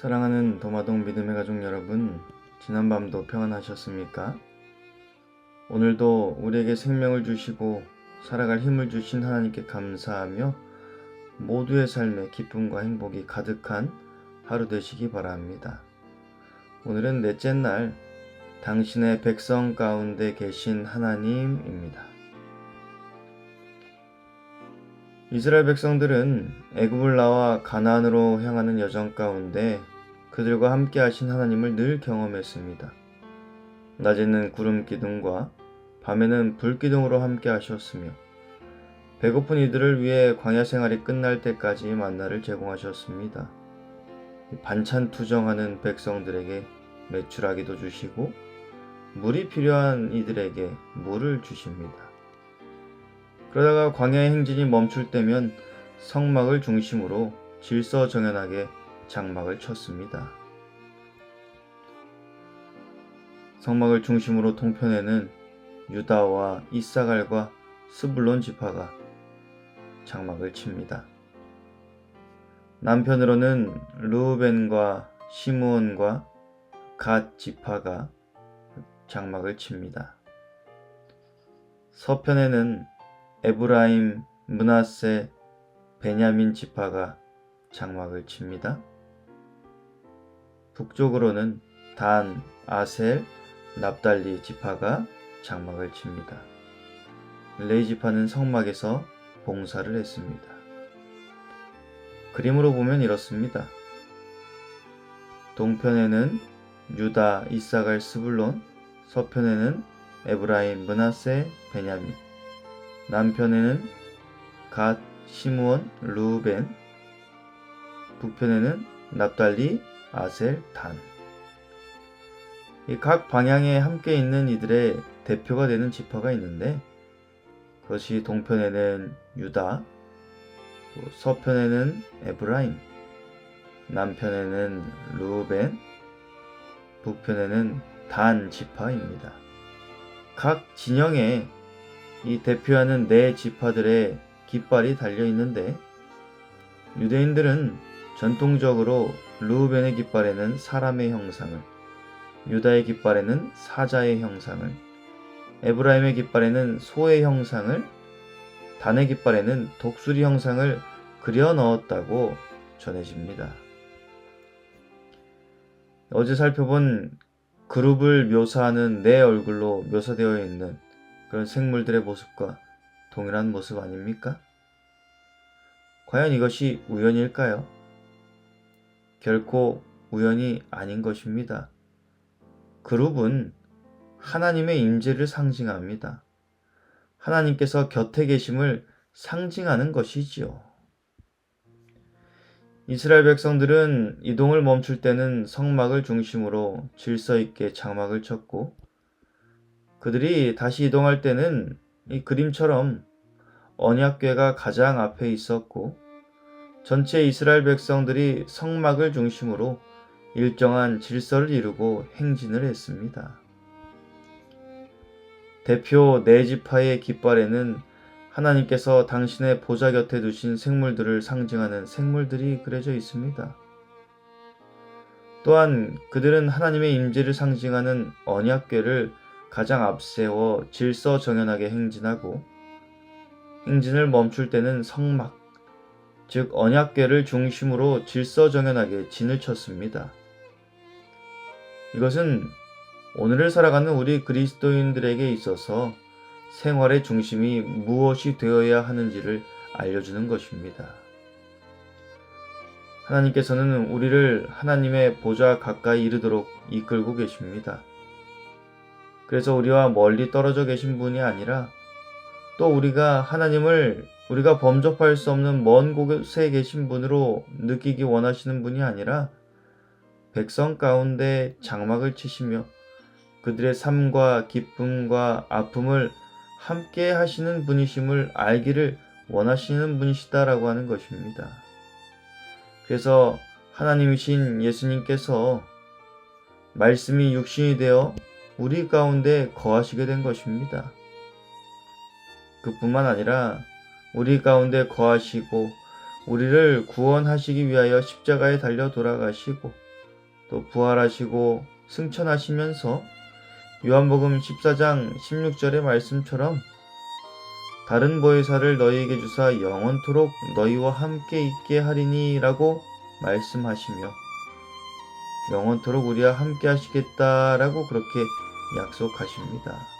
사랑하는 도마동 믿음의 가족 여러분, 지난밤도 평안하셨습니까? 오늘도 우리에게 생명을 주시고 살아갈 힘을 주신 하나님께 감사하며 모두의 삶에 기쁨과 행복이 가득한 하루 되시기 바랍니다. 오늘은 넷째 날 당신의 백성 가운데 계신 하나님입니다. 이스라엘 백성들은 애굽을 나와 가나안으로 향하는 여정 가운데 그들과 함께 하신 하나님을 늘 경험했습니다. 낮에는 구름 기둥과 밤에는 불 기둥으로 함께 하셨으며 배고픈 이들을 위해 광야 생활이 끝날 때까지 만나를 제공하셨습니다. 반찬 투정하는 백성들에게 매출하기도 주시고 물이 필요한 이들에게 물을 주십니다. 그러다가 광야의 행진이 멈출 때면 성막을 중심으로 질서정연하게 장막을 쳤습니다. 성막을 중심으로 동편에는 유다와 이사갈과 스불론 지파가 장막을 칩니다. 남편으로는 루벤과 시므온과 갓 지파가 장막을 칩니다. 서편에는 에브라임, 문하세, 베냐민 지파가 장막을 칩니다. 북쪽으로는 단, 아셀, 납달리 지파가 장막을 칩니다. 레이 지파는 성막에서 봉사를 했습니다. 그림으로 보면 이렇습니다. 동편에는 유다, 이사갈, 스불론, 서편에는 에브라임, 문하세, 베냐민, 남편에는 갓, 시므온, 루벤, 북편에는 납달리, 아셀, 단. 이 각 방향에 함께 있는 이들의 대표가 되는 지파가 있는데 그것이 동편에는 유다, 또 서편에는 에브라임, 남편에는 루벤, 북편에는 단 지파입니다. 각 진영에 이 대표하는 네 지파들의 깃발이 달려 있는데 유대인들은 전통적으로 루벤의 깃발에는 사람의 형상을, 유다의 깃발에는 사자의 형상을, 에브라임의 깃발에는 소의 형상을, 단의 깃발에는 독수리 형상을 그려 넣었다고 전해집니다. 어제 살펴본 그룹을 묘사하는 내 얼굴로 묘사되어 있는 그런 생물들의 모습과 동일한 모습 아닙니까? 과연 이것이 우연일까요? 결코 우연이 아닌 것입니다. 그룹은 하나님의 임재를 상징합니다. 하나님께서 곁에 계심을 상징하는 것이지요. 이스라엘 백성들은 이동을 멈출 때는 성막을 중심으로 질서 있게 장막을 쳤고 그들이 다시 이동할 때는 이 그림처럼 언약궤가 가장 앞에 있었고 전체 이스라엘 백성들이 성막을 중심으로 일정한 질서를 이루고 행진을 했습니다. 대표 네 지파의 깃발에는 하나님께서 당신의 보좌 곁에 두신 생물들을 상징하는 생물들이 그려져 있습니다. 또한 그들은 하나님의 임재를 상징하는 언약궤를 가장 앞세워 질서 정연하게 행진하고 행진을 멈출 때는 성막, 즉 언약궤를 중심으로 질서 정연하게 진을 쳤습니다. 이것은 오늘을 살아가는 우리 그리스도인들에게 있어서 생활의 중심이 무엇이 되어야 하는지를 알려주는 것입니다. 하나님께서는 우리를 하나님의 보좌 가까이 이르도록 이끌고 계십니다. 그래서 우리와 멀리 떨어져 계신 분이 아니라 또 우리가 하나님을 우리가 범접할 수 없는 먼 곳에 계신 분으로 느끼기 원하시는 분이 아니라 백성 가운데 장막을 치시며 그들의 삶과 기쁨과 아픔을 함께 하시는 분이심을 알기를 원하시는 분이시다라고 하는 것입니다. 그래서 하나님이신 예수님께서 말씀이 육신이 되어 우리 가운데 거하시게 된 것입니다. 그뿐만 아니라 우리 가운데 거하시고 우리를 구원하시기 위하여 십자가에 달려 돌아가시고 또 부활하시고 승천하시면서 요한복음 14장 16절의 말씀처럼 다른 보혜사를 너희에게 주사 영원토록 너희와 함께 있게 하리니라고 말씀하시며 영원토록 우리와 함께 하시겠다라고 그렇게 약속하십니다.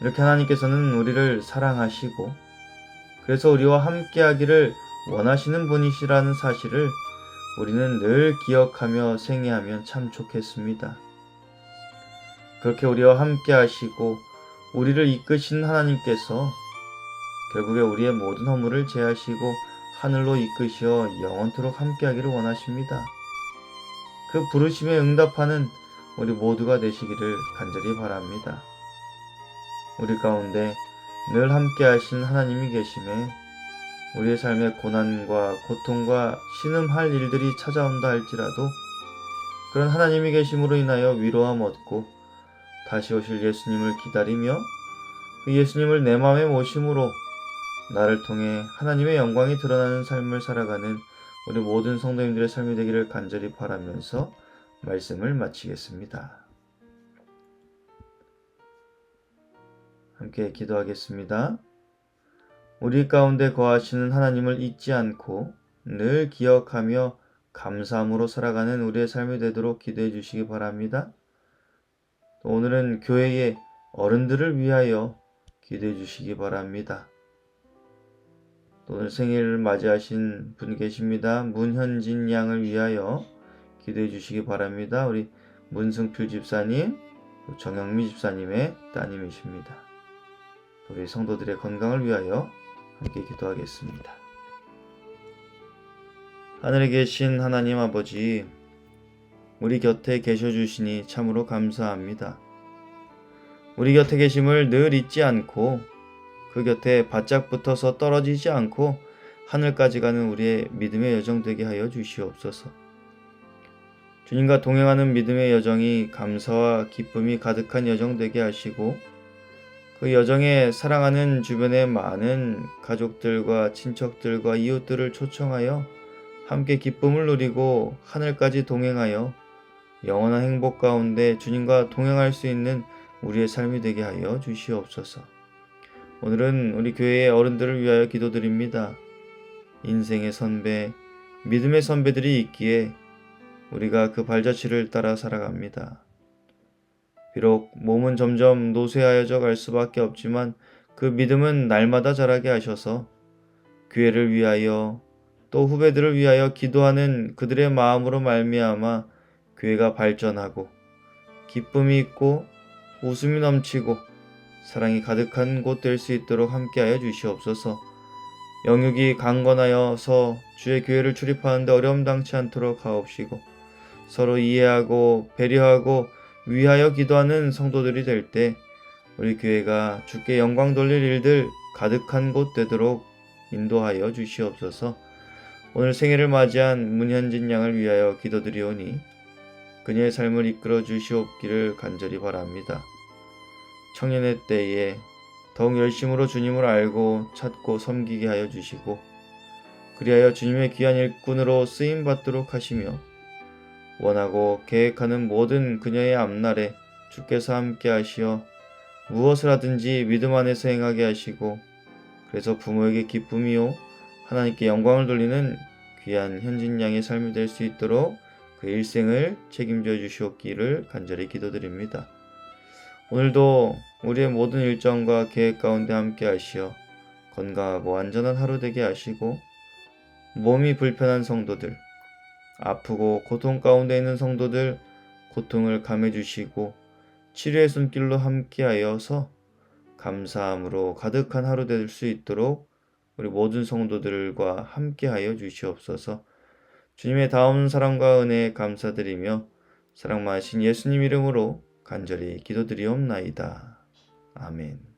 이렇게 하나님께서는 우리를 사랑하시고 그래서 우리와 함께 하기를 원하시는 분이시라는 사실을 우리는 늘 기억하며 생애하면 참 좋겠습니다. 그렇게 우리와 함께 하시고 우리를 이끄신 하나님께서 결국에 우리의 모든 허물을 제하시고 하늘로 이끄시어 영원토록 함께하기를 원하십니다. 그 부르심에 응답하는 우리 모두가 되시기를 간절히 바랍니다. 우리 가운데 늘 함께 하신 하나님이 계심에 우리의 삶의 고난과 고통과 신음할 일들이 찾아온다 할지라도 그런 하나님이 계심으로 인하여 위로함 얻고 다시 오실 예수님을 기다리며 그 예수님을 내 마음에 모심으로 나를 통해 하나님의 영광이 드러나는 삶을 살아가는 우리 모든 성도님들의 삶이 되기를 간절히 바라면서 말씀을 마치겠습니다. 함께 기도하겠습니다. 우리 가운데 거하시는 하나님을 잊지 않고 늘 기억하며 감사함으로 살아가는 우리의 삶이 되도록 기도해 주시기 바랍니다. 또 오늘은 교회의 어른들을 위하여 기도해 주시기 바랍니다. 또 오늘 생일을 맞이하신 분 계십니다. 문현진 양을 위하여 기도해 주시기 바랍니다. 우리 문승필 집사님, 정영미 집사님의 따님이십니다. 우리 성도들의 건강을 위하여 함께 기도하겠습니다. 하늘에 계신 하나님 아버지, 우리 곁에 계셔 주시니 참으로 감사합니다. 우리 곁에 계심을 늘 잊지 않고 그 곁에 바짝 붙어서 떨어지지 않고 하늘까지 가는 우리의 믿음의 여정 되게 하여 주시옵소서. 주님과 동행하는 믿음의 여정이 감사와 기쁨이 가득한 여정 되게 하시고 그 여정에 사랑하는 주변의 많은 가족들과 친척들과 이웃들을 초청하여 함께 기쁨을 누리고 하늘까지 동행하여 영원한 행복 가운데 주님과 동행할 수 있는 우리의 삶이 되게 하여 주시옵소서. 오늘은 우리 교회의 어른들을 위하여 기도드립니다. 인생의 선배, 믿음의 선배들이 있기에 우리가 그 발자취를 따라 살아갑니다. 비록 몸은 점점 노쇠하여져 갈 수밖에 없지만 그 믿음은 날마다 자라게 하셔서 교회를 위하여 또 후배들을 위하여 기도하는 그들의 마음으로 말미암아 교회가 발전하고 기쁨이 있고 웃음이 넘치고 사랑이 가득한 곳 될 수 있도록 함께하여 주시옵소서. 영육이 강건하여서 주의 교회를 출입하는데 어려움 당치 않도록 하옵시고 서로 이해하고 배려하고 위하여 기도하는 성도들이 될 때 우리 교회가 주께 영광 돌릴 일들 가득한 곳 되도록 인도하여 주시옵소서. 오늘 생일을 맞이한 문현진 양을 위하여 기도드리오니 그녀의 삶을 이끌어 주시옵기를 간절히 바랍니다. 청년의 때에 더욱 열심으로 주님을 알고 찾고 섬기게 하여 주시고 그리하여 주님의 귀한 일꾼으로 쓰임 받도록 하시며 원하고 계획하는 모든 그녀의 앞날에 주께서 함께 하시어 무엇을 하든지 믿음 안에서 행하게 하시고 그래서 부모에게 기쁨이요 하나님께 영광을 돌리는 귀한 현진 양의 삶이 될 수 있도록 그 일생을 책임져 주시옵기를 간절히 기도드립니다. 오늘도 우리의 모든 일정과 계획 가운데 함께 하시어 건강하고 안전한 하루 되게 하시고 몸이 불편한 성도들 아프고 고통 가운데 있는 성도들 고통을 감해 주시고 치료의 손길로 함께하여서 감사함으로 가득한 하루 될 수 있도록 우리 모든 성도들과 함께하여 주시옵소서. 주님의 다음 사랑과 은혜에 감사드리며 사랑 많으신 예수님 이름으로 간절히 기도드리옵나이다. 아멘.